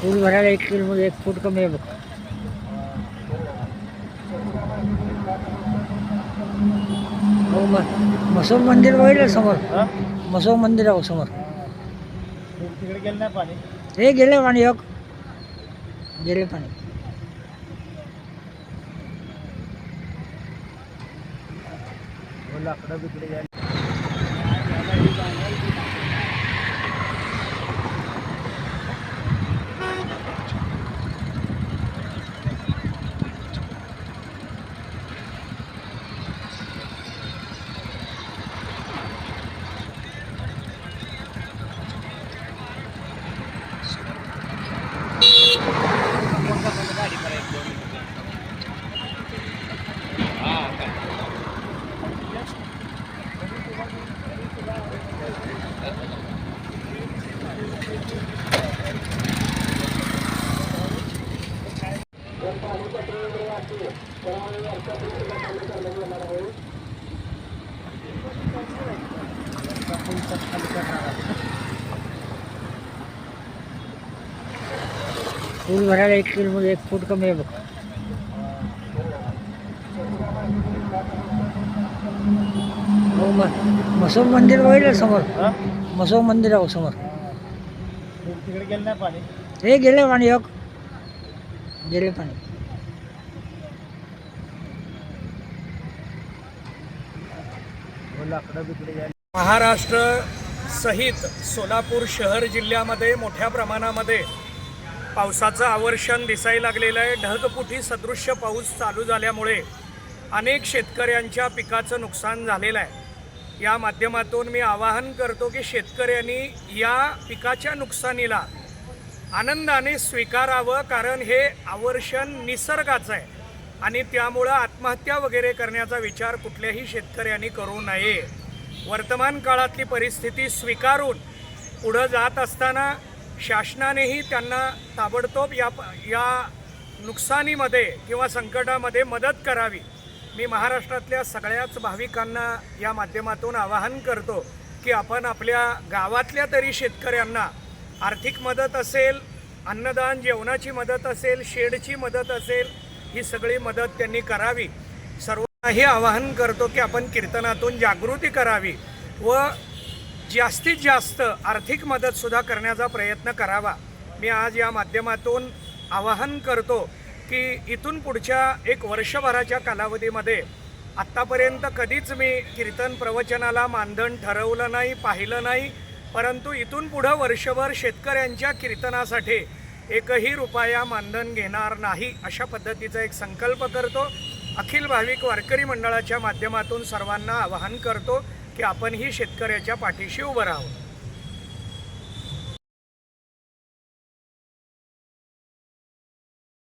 फूल भरायला एक किलोमध्ये एक फूट कमी आहे बघ. हो म मसोब मंदिर बघितलं समोर. मसोब मंदिर आहे समोर. तिकडे गेलं नाही पाणी? हे गेले पाणी योग गेले पाणी. लाकडं बिकडे गेलं फूल भरायला एक किलोमध्ये एक फूट कमी आहे बघ. हो म मसोब मंदिर बघितलं समोर? मसोब मंदिर आहे समोर. तिकडे गेलं नाही पाणी? हे गेले पाणी योग गेले पाणी लाकडं बिकडे गेलं महाराष्ट्र सहित सोलापूर शहर जिल्ह्यामध्ये मोठ्या प्रमाणामध्ये पावसाचं आवर्षण दिसायला लागलेलं आहे. ढगपुटी सदृश्य पाऊस चालू झाल्यामुळे अनेक शेतकऱ्यांच्या पिकाचं नुकसान झालेलं आहे. या माध्यमातून मी आवाहन करतो की शेतकऱ्यांनी या पिकाच्या नुकसानीला आनंदाने स्वीकारावं कारण हे आवर्षण निसर्गाचं आहे. आणि त्यामुळं आत्महत्या वगैरे करण्याचा विचार कुठल्याही शेतकऱ्यांनी करू नये. वर्तमान काळातली परिस्थिती स्वीकारून पुढं जात असताना शासनानेही त्यांना ताबडतोब या या नुकसानीमध्ये किंवा संकटामध्ये मदत करावी. मी महाराष्ट्रातल्या सगळ्याच भाविकांना या माध्यमातून आवाहन करतो की आपण आपल्या गावातल्या तरी शेतकऱ्यांना आर्थिक मदत असेल अन्नदान जेवणाची मदत असेल शेडची मदत असेल ही सगळी मदत त्यांनी करावी. सर्वांनाही आवाहन करतो की आपण कीर्तनातून जागृती करावी व जास्तीत जास्त आर्थिक मदतसुद्धा करण्याचा प्रयत्न करावा. मी आज या माध्यमातून आवाहन करतो की इथून पुढच्या एक वर्षभराच्या कालावधीमध्ये आत्तापर्यंत कधीच मी कीर्तन प्रवचनाला मानधन ठरवलं नाही पाहिलं नाही परंतु इथून पुढं वर्षभर शेतकऱ्यांच्या कीर्तनासाठी एकही रुपया मानधन घेणार नाही अशा पद्धतीचा एक संकल्प करतो. अखिल भाविक वारकरी मंडळाच्या माध्यमातून सर्वांना आवाहन करतो की आपणही शेतकऱ्याच्या पाठीशी उभं राहावं.